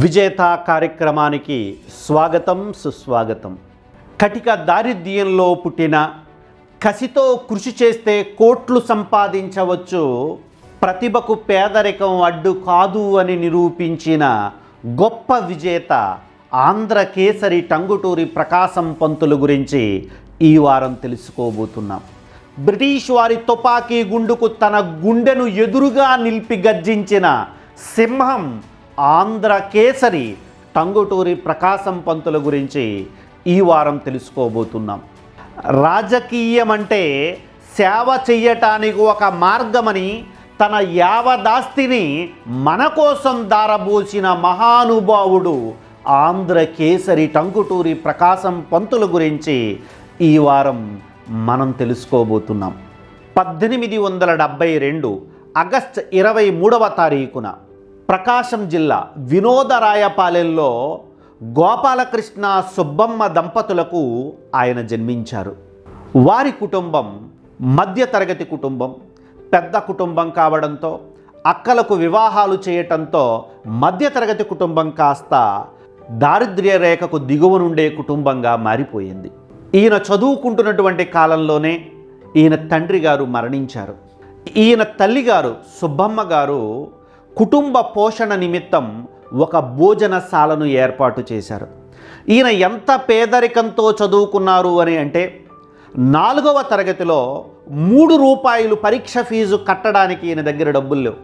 విజేత కార్యక్రమానికి స్వాగతం సుస్వాగతం. కటిక దారిద్ర్యంలో పుట్టిన కసితో కృషి చేస్తే కోట్లు సంపాదించవచ్చు ప్రతిభకు పేదరికం అడ్డు కాదు అని నిరూపించిన గొప్ప విజేత ఆంధ్ర కేసరి టంగుటూరి ప్రకాశం పంతులు గురించి ఈ వారం తెలుసుకోబోతున్నాం. బ్రిటిష్ వారి తుపాకీ గుండుకు తన గుండెను ఎదురుగా నిలిపి గర్జించిన సింహం ఆంధ్ర కేసరి టంగుటూరి ప్రకాశం పంతుల గురించి ఈ వారం తెలుసుకోబోతున్నాం. రాజకీయం అంటే సేవ చెయ్యటానికి ఒక మార్గమని తన యావదాస్తిని మన కోసం దారబోసిన మహానుభావుడు ఆంధ్ర కేసరి టంగుటూరి ప్రకాశం పంతుల గురించి ఈ వారం మనం తెలుసుకోబోతున్నాం. పద్దెనిమిది వందల డెబ్భై రెండు ఆగస్ట్ ఇరవై మూడవ తారీఖున ప్రకాశం జిల్లా వినోదరాయపాలెంలో గోపాలకృష్ణ సుబ్బమ్మ దంపతులకు ఆయన జన్మించారు. వారి కుటుంబం మధ్యతరగతి కుటుంబం పెద్ద కుటుంబం కావడంతో అక్కలకు వివాహాలు చేయటంతో మధ్యతరగతి కుటుంబం కాస్త దారిద్ర్య రేఖకు దిగువనుండే కుటుంబంగా మారిపోయింది. ఈయన చదువుకుంటున్నటువంటి కాలంలోనే ఈయన తండ్రి గారు మరణించారు. ఈయన తల్లిగారు సుబ్బమ్మ గారు కుటుంబ పోషణ నిమిత్తం ఒక భోజనశాలను ఏర్పాటు చేశారు. ఈయన ఎంత పేదరికంతో చదువుకున్నారు అని అంటే నాలుగవ తరగతిలో మూడు రూపాయలు పరీక్ష ఫీజు కట్టడానికి ఈయన దగ్గర డబ్బులు లేవు.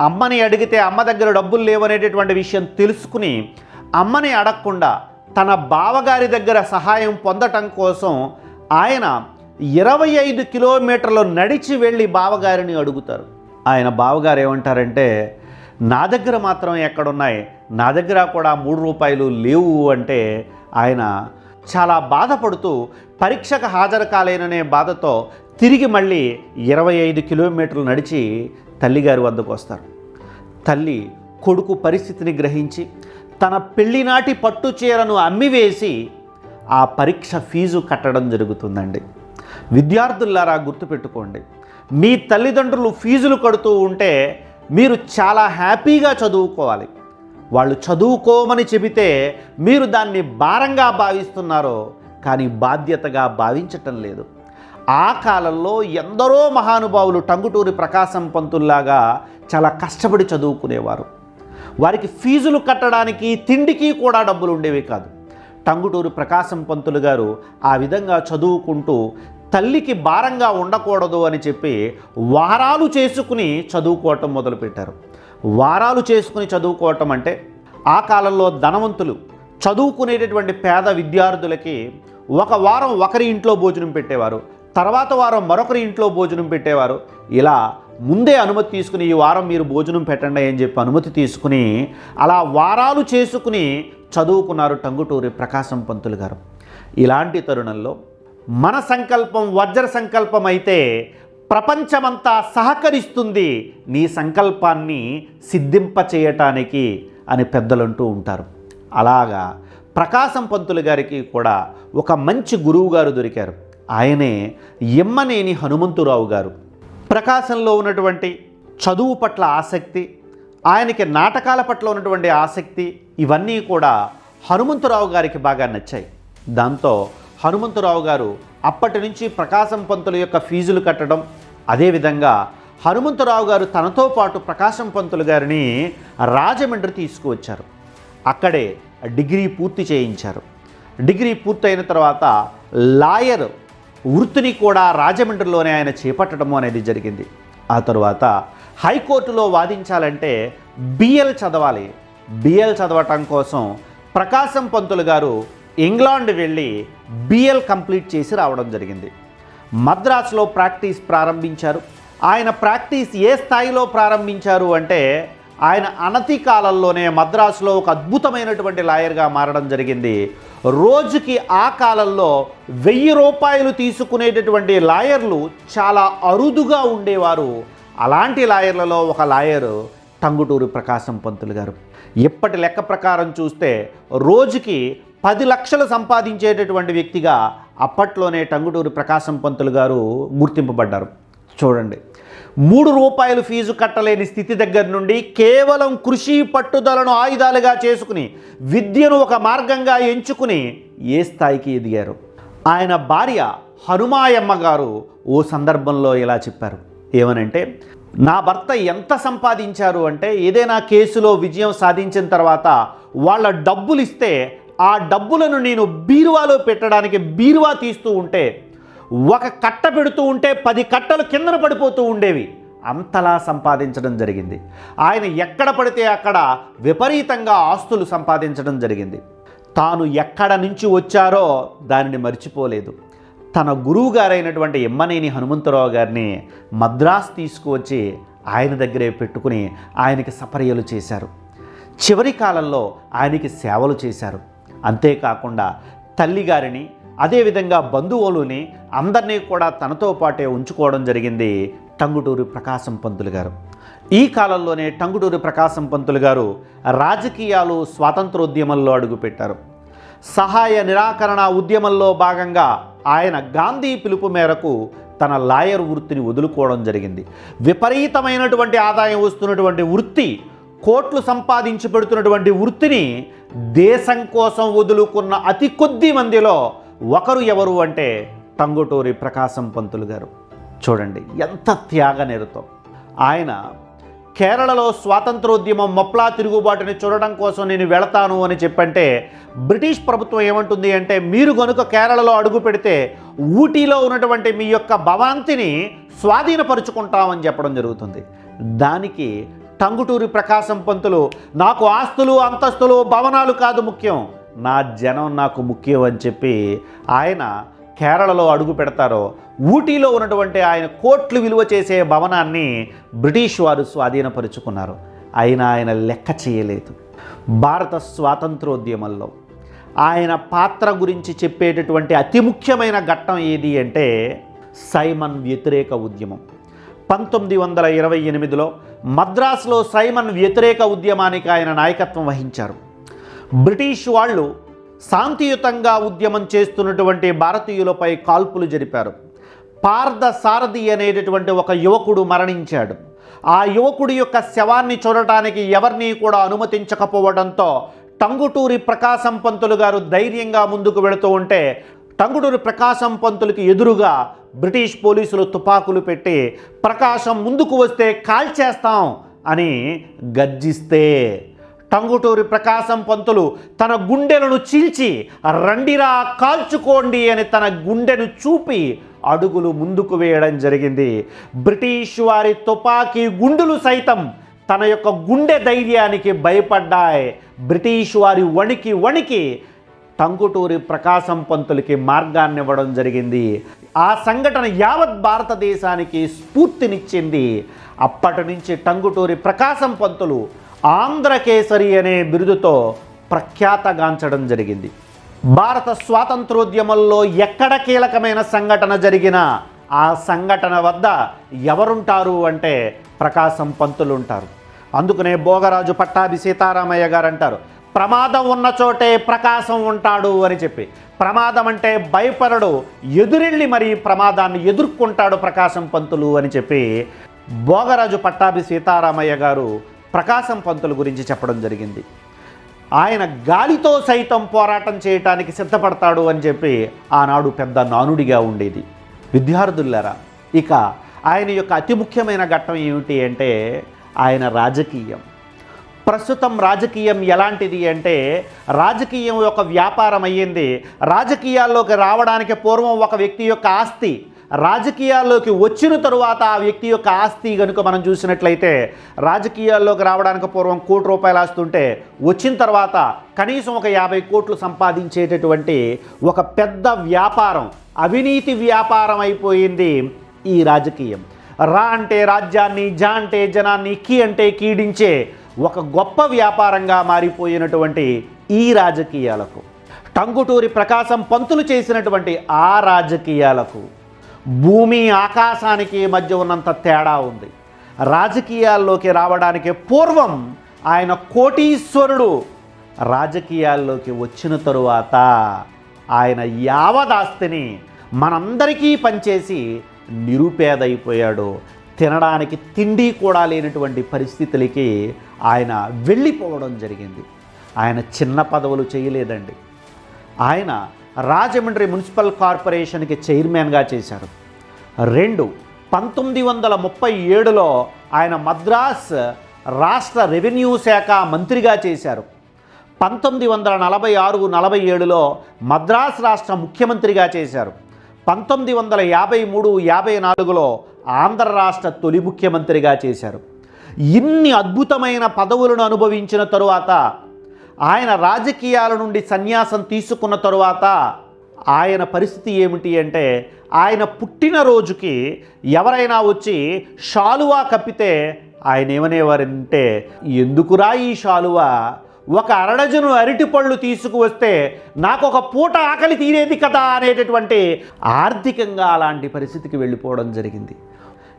అమ్మని అడిగితే అమ్మ దగ్గర డబ్బులు లేవనేటటువంటి విషయం తెలుసుకుని అమ్మని అడగకుండా తన బావగారి దగ్గర సహాయం పొందటం కోసం ఆయన ఇరవై ఐదు కిలోమీటర్లు నడిచి వెళ్ళి బావగారిని అడుగుతారు. ఆయన బావగారు ఏమంటారంటే నా దగ్గర మాత్రం ఎక్కడున్నాయి. నా దగ్గర కూడా మూడు రూపాయలు లేవు అంటే ఆయన చాలా బాధపడుతూ పరీక్షకు హాజరు కాలేననే బాధతో తిరిగి మళ్ళీ ఇరవై ఐదు కిలోమీటర్లు నడిచి తల్లిగారి వద్దకు వస్తారు. తల్లి కొడుకు పరిస్థితిని గ్రహించి తన పెళ్ళినాటి పట్టు చీరను అమ్మివేసి ఆ పరీక్ష ఫీజు కట్టడం జరుగుతుందండి. విద్యార్థులారా గుర్తుపెట్టుకోండి. మీ తల్లిదండ్రులు ఫీజులు కడుతూ ఉంటే మీరు చాలా హ్యాపీగా చదువుకోవాలి. వాళ్ళు చదువుకోమని చెబితే మీరు దాన్ని భారంగా భావిస్తున్నారో కానీ బాధ్యతగా భావించటం లేదు. ఆ కాలంలో ఎందరో మహానుభావులు టంగుటూరి ప్రకాశం పంతుల్లాగా చాలా కష్టపడి చదువుకునేవారు. వారికి ఫీజులు కట్టడానికి తిండికి కూడా డబ్బులు ఉండేవి కాదు. టంగుటూరి ప్రకాశం పంతులు గారు ఆ విధంగా చదువుకుంటూ తల్లికి భారంగా ఉండకూడదు అని చెప్పి వారాలు చేసుకుని చదువుకోవటం మొదలుపెట్టారు. వారాలు చేసుకుని చదువుకోవటం అంటే ఆ కాలంలో ధనవంతులు చదువుకునేటటువంటి పేద విద్యార్థులకి ఒక వారం ఒకరి ఇంట్లో భోజనం పెట్టేవారు తర్వాత వారం మరొకరి ఇంట్లో భోజనం పెట్టేవారు. ఇలా ముందే అనుమతి తీసుకుని ఈ వారం మీరు భోజనం పెట్టండి అని చెప్పి అనుమతి తీసుకుని అలా వారాలు చేసుకుని చదువుకున్నారు టంగుటూరి ప్రకాశం పంతులు గారు. ఇలాంటి తరుణంలో మన సంకల్పం వజ్ర సంకల్పం అయితే ప్రపంచమంతా సహకరిస్తుంది. నీ సంకల్పాన్ని సిద్ధింపచేయటానికి అని పెద్దలంటూ ఉంటారు. అలాగా ప్రకాశం పంతులు గారికి కూడా ఒక మంచి గురువు గారు దొరికారు. ఆయనే ఎమ్మనేని హనుమంతురావు గారు. ప్రకాశంలో ఉన్నటువంటి చదువు పట్ల ఆసక్తి ఆయనకి నాటకాల పట్ల ఉన్నటువంటి ఆసక్తి ఇవన్నీ కూడా హనుమంతురావు గారికి బాగా నచ్చాయి. దాంతో హనుమంతరావు గారు అప్పటి నుంచి ప్రకాశం పంతుల యొక్క ఫీజులు కట్టడం అదేవిధంగా హనుమంతరావు గారు తనతో పాటు ప్రకాశం పంతులు గారిని రాజమండ్రి తీసుకువచ్చారు. అక్కడే డిగ్రీ పూర్తి చేయించారు. డిగ్రీ పూర్తయిన తర్వాత లాయర్ వృత్తిని కూడా రాజమండ్రిలోనే ఆయన చేపట్టడం అనేది జరిగింది. ఆ తర్వాత హైకోర్టులో వాదించాలంటే బిఎల్ చదవాలి. బిఎల్ చదవటం కోసం ప్రకాశం పంతులు గారు ఇంగ్లాండ్ వెళ్ళి బిఎల్ కంప్లీట్ చేసి రావడం జరిగింది. మద్రాసులో ప్రాక్టీస్ ప్రారంభించారు. ఆయన ప్రాక్టీస్ ఏ స్థాయిలో ప్రారంభించారు అంటే ఆయన అనతి కాలంలోనే మద్రాసులో ఒక అద్భుతమైనటువంటి లాయర్గా మారడం జరిగింది. రోజుకి ఆ కాలంలో వెయ్యి రూపాయలు తీసుకునేటటువంటి లాయర్లు చాలా అరుదుగా ఉండేవారు. అలాంటి లాయర్లలో ఒక లాయరు టంగుటూరి ప్రకాశం పంతులు గారు. ఇప్పటి లెక్క ప్రకారం చూస్తే రోజుకి పది లక్షలు సంపాదించేటటువంటి వ్యక్తిగా అప్పట్లోనే టంగుటూరు ప్రకాశం పంతులు గారు గుర్తింపబడ్డారు. చూడండి. మూడు రూపాయలు ఫీజు కట్టలేని స్థితి దగ్గర నుండి కేవలం కృషి పట్టుదలను ఆయుధాలుగా చేసుకుని విద్యను ఒక మార్గంగా ఎంచుకుని ఏ స్థాయికి ఎదిగారు? ఆయన భార్య హనుమాయమ్మ గారు ఓ సందర్భంలో ఇలా చెప్పారు. ఏమనంటే నా భర్త ఎంత సంపాదించారు అంటే ఏదైనా కేసులో విజయం సాధించిన తర్వాత వాళ్ళ డబ్బులు ఇస్తే ఆ డబ్బులను నేను బీరువాలో పెట్టడానికి బీరువా తీస్తూ ఉంటే ఒక కట్ట పెడుతూ ఉంటే పది కట్టలు కిందన పడిపోతూ ఉండేవి. అంతలా సంపాదించడం జరిగింది. ఆయన ఎక్కడ పడితే అక్కడ విపరీతంగా ఆస్తులు సంపాదించడం జరిగింది. తాను ఎక్కడ నుంచి వచ్చారో దానిని మర్చిపోలేదు. తన గురువు గారైనటువంటి ఎమ్మనేని హనుమంతరావు గారిని మద్రాస్ తీసుకువచ్చి ఆయన దగ్గరే పెట్టుకుని ఆయనకి సపర్యలు చేశారు. చివరి కాలంలో ఆయనకి సేవలు చేశారు. అంతేకాకుండా తల్లిగారిని అదేవిధంగా బంధువులని అందరినీ కూడా తనతో పాటే ఉంచుకోవడం జరిగింది టంగుటూరి ప్రకాశం పంతులు గారు. ఈ కాలంలోనే టంగుటూరి ప్రకాశం పంతులు గారు రాజకీయాలు స్వాతంత్రోద్యమంలో అడుగుపెట్టారు. సహాయ నిరాకరణ ఉద్యమంలో భాగంగా ఆయన గాంధీ పిలుపు మేరకు తన లాయర్ వృత్తిని వదులుకోవడం జరిగింది. విపరీతమైనటువంటి ఆదాయం వస్తున్నటువంటి వృత్తి కోట్లు సంపాదించి పెడుతున్నటువంటి వృత్తిని దేశం కోసం వదులుకున్న అతి కొద్ది మందిలో ఒకరు ఎవరు అంటే టంగుటూరి ప్రకాశం పంతులు గారు. చూడండి ఎంత త్యాగ నిరతం. ఆయన కేరళలో స్వాతంత్రోద్యమం మొప్లా తిరుగుబాటుని చూడడం కోసం నేను వెళతాను అని చెప్పంటే బ్రిటిష్ ప్రభుత్వం ఏమంటుంది అంటే మీరు కనుక కేరళలో అడుగు పెడితే ఊటీలో ఉన్నటువంటి మీ యొక్క భవాంతిని స్వాధీనపరుచుకుంటామని చెప్పడం జరుగుతుంది. దానికి టంగుటూరి ప్రకాశం పంతులు నాకు ఆస్తులు అంతస్తులు భవనాలు కాదు ముఖ్యం. నా జనం నాకు ముఖ్యం అని చెప్పి ఆయన కేరళలో అడుగు పెడతారో. ఊటీలో ఉన్నటువంటి ఆయన కోట్లు విలువ చేసే భవనాన్ని బ్రిటిష్ వారు స్వాధీనపరుచుకున్నారు. అయినా ఆయన లెక్క చేయలేదు. భారత స్వాతంత్రోద్యమంలో ఆయన పాత్ర గురించి చెప్పేటటువంటి అతి ముఖ్యమైన ఘట్టం ఏది అంటే సైమన్ వ్యతిరేక ఉద్యమం. పంతొమ్మిది వందల ఇరవై ఎనిమిదిలో మద్రాసులో సైమన్ వ్యతిరేక ఉద్యమానికి ఆయన నాయకత్వం వహించారు. బ్రిటిష్ వాళ్ళు శాంతియుతంగా ఉద్యమం చేస్తున్నటువంటి భారతీయులపై కాల్పులు జరిపారు. పార్థ సారథి అనేటటువంటి ఒక యువకుడు మరణించాడు. ఆ యువకుడి యొక్క శవాన్ని చూడటానికి ఎవరిని కూడా అనుమతించకపోవడంతో టంగుటూరి ప్రకాశం పంతులు గారు ధైర్యంగా ముందుకు వెళుతూ ఉంటే టంగుటూరి ప్రకాశం పంతులకి ఎదురుగా బ్రిటిష్ పోలీసులు తుపాకులు పెట్టి ప్రకాశం ముందుకు వస్తే కాల్చేస్తాం అని గర్జిస్తే. టంగుటూరి ప్రకాశం పంతులు తన గుండెలను చీల్చి రండిరా కాల్చుకోండి అని తన గుండెను చూపి అడుగులు ముందుకు వేయడం జరిగింది. బ్రిటిష్ వారి తుపాకీ గుండులు సైతం తన యొక్క గుండె ధైర్యానికి భయపడ్డాయి. బ్రిటిష్ వారి వణికి వణికి టంగుటూరి ప్రకాశం పంతులకి మార్గాన్ని ఇవ్వడం జరిగింది. ఆ సంఘటన యావత్ భారతదేశానికి స్ఫూర్తినిచ్చింది. అప్పటి నుంచి టంగుటూరి ప్రకాశం పంతులు ఆంధ్రకేసరి అనే బిరుదుతో ప్రఖ్యాతగాంచడం జరిగింది. భారత స్వాతంత్రోద్యమంలో ఎక్కడ కీలకమైన సంఘటన జరిగినా ఆ సంఘటన వద్ద ఎవరుంటారు అంటే ప్రకాశం పంతులు ఉంటారు అందుకనే భోగరాజు పట్టాభి సీతారామయ్య గారు అంటారు ప్రమాదం ఉన్న చోటే ప్రకాశం ఉంటాడు అని చెప్పి. ప్రమాదం అంటే భయపడడు ఎదురెళ్ళి మరి ప్రమాదాన్ని ఎదుర్కొంటాడు ప్రకాశం పంతులు అని చెప్పి భోగరాజు పట్టాభి సీతారామయ్య గారు ప్రకాశం పంతుల గురించి చెప్పడం జరిగింది. ఆయన గాలితో సైతం పోరాటం చేయటానికి సిద్ధపడతాడు అని చెప్పి ఆనాడు పెద్ద నానుడిగా ఉండేది. విద్యార్థులారా ఇక ఆయన యొక్క అతి ముఖ్యమైన ఘట్టం ఏమిటి అంటే ఆయన రాజకీయం. ప్రస్తుతం రాజకీయం ఎలాంటిది అంటే రాజకీయం ఒక వ్యాపారం అయ్యింది. రాజకీయాల్లోకి రావడానికి పూర్వం ఒక వ్యక్తి యొక్క ఆస్తి రాజకీయాల్లోకి వచ్చిన తరువాత ఆ వ్యక్తి యొక్క ఆస్తి కనుక మనం చూసినట్లయితే రాజకీయాల్లోకి రావడానికి పూర్వం కోటి రూపాయలు ఆస్తుంటే వచ్చిన తర్వాత కనీసం ఒక యాభై కోట్లు సంపాదించేటటువంటి ఒక పెద్ద వ్యాపారం అవినీతి వ్యాపారం అయిపోయింది ఈ రాజకీయం. రా అంటే రాజ్యాన్ని జా అంటే జనాన్ని కీ అంటే కీడించే ఒక గొప్ప వ్యాపారంగా మారిపోయినటువంటి ఈ రాజకీయాలకు టంగుటూరి ప్రకాశం పంతులు చేసినటువంటి ఆ రాజకీయాలకు భూమి ఆకాశానికి మధ్య ఉన్నంత తేడా ఉంది. రాజకీయాల్లోకి రావడానికి పూర్వం ఆయన కోటీశ్వరుడు రాజకీయాల్లోకి వచ్చిన తరువాత ఆయన యావదాస్తిని మనందరికీ పనిచేసి నిరుపేదైపోయాడు. తినడానికి తిండి కూడా లేనటువంటి పరిస్థితులకి ఆయన వెళ్ళిపోవడం జరిగింది. ఆయన చిన్న పదవులు చేయలేదండి. ఆయన రాజమండ్రి మున్సిపల్ కార్పొరేషన్కి చైర్మన్గా చేశారు. రెండు పంతొమ్మిది వందల ముప్పై ఏడులో ఆయన మద్రాస్ రాష్ట్ర రెవెన్యూ శాఖ మంత్రిగా చేశారు. పంతొమ్మిది వందల నలభై ఆరు నలభై ఏడులో మద్రాస్ రాష్ట్ర ముఖ్యమంత్రిగా చేశారు. పంతొమ్మిది వందల యాభై మూడు యాభై నాలుగులో ఆంధ్ర రాష్ట్ర తొలి ముఖ్యమంత్రిగా చేశారు. ఇన్ని అద్భుతమైన పదవులను అనుభవించిన తరువాత ఆయన రాజకీయాల నుండి సన్యాసం తీసుకున్న తరువాత ఆయన పరిస్థితి ఏమిటి అంటే ఆయన పుట్టినరోజుకి ఎవరైనా వచ్చి షాలువా కప్పితే ఆయన ఏమనేవారంటే ఎందుకురా ఈ షాలువా? ఒక అరడజను అరటిపళ్ళు తీసుకువస్తే నాకు ఒక పూట ఆకలి తీరేది కదా అనేటటువంటి ఆర్థికంగా అలాంటి పరిస్థితికి వెళ్ళిపోవడం జరిగింది.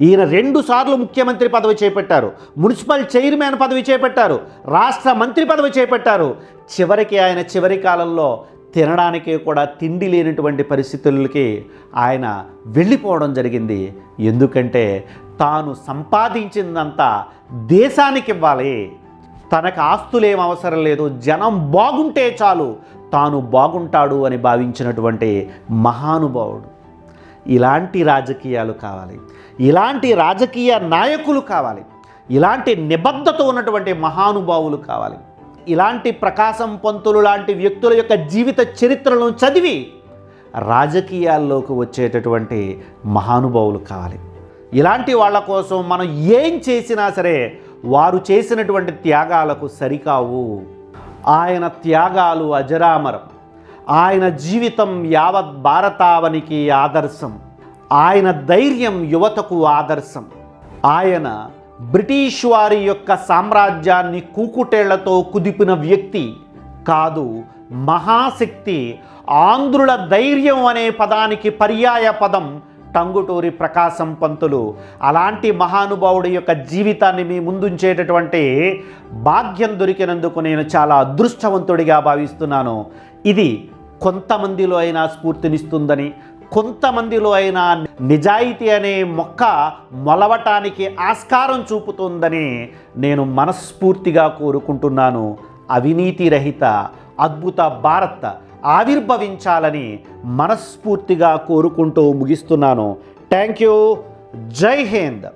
ఈయన రెండుసార్లు ముఖ్యమంత్రి పదవి చేపట్టారు. మున్సిపల్ చైర్మన్ పదవి చేపట్టారు. రాష్ట్ర మంత్రి పదవి చేపట్టారు. చివరికి ఆయన చివరి కాలంలో తినడానికి కూడా తిండి లేనటువంటి పరిస్థితులకి ఆయన వెళ్ళిపోవడం జరిగింది. ఎందుకంటే తాను సంపాదించిందంతా దేశానికి ఇవ్వాలి తనకు ఆస్తులేం అవసరం లేదు. జనం బాగుంటే చాలు. తాను బాగుంటాడు అని భావించినటువంటి మహానుభావుడు. ఇలాంటి రాజకీయాలు కావాలి. ఇలాంటి రాజకీయ నాయకులు కావాలి. ఇలాంటి నిబద్ధత ఉన్నటువంటి మహానుభావులు కావాలి. ఇలాంటి ప్రకాశం పంతులు లాంటి వ్యక్తుల యొక్క జీవిత చరిత్రలను చదివి రాజకీయాల్లోకి వచ్చేటటువంటి మహానుభావులు కావాలి. ఇలాంటి వాళ్ళ కోసం మనం ఏం చేసినా సరే వారు చేసినటువంటి త్యాగాలకు సరికావు. ఆయన త్యాగాలు అజరామరం. ఆయన జీవితం యావత్ భారతావనికి ఆదర్శం. ఆయన ధైర్యం యువతకు ఆదర్శం. ఆయన బ్రిటిష్ వారి యొక్క సామ్రాజ్యాన్ని కూకుటేళ్ళతో కుదిపిన వ్యక్తి కాదు మహాశక్తి ఆంధ్రుల ధైర్యం అనే పదానికి పర్యాయ పదం టంగుటూరి ప్రకాశం పంతులు. అలాంటి మహానుభావుడి యొక్క జీవితాన్ని మీ ముందుంచేటటువంటి భాగ్యం దొరికినందుకు నేను చాలా అదృష్టవంతుడిగా భావిస్తున్నాను. ఇది కొంతమందిలో అయినా స్ఫూర్తినిస్తుందని కొంతమందిలో అయినా నిజాయితీ అనే మొక్క మొలవటానికి ఆస్కారం చూపుతుందని నేను మనస్ఫూర్తిగా కోరుకుంటున్నాను. అవినీతి రహిత అద్భుత భారత్ ఆవిర్భవించాలని మనస్ఫూర్తిగా కోరుకుంటూ ముగిస్తున్నాను. Thank you. జై హింద్.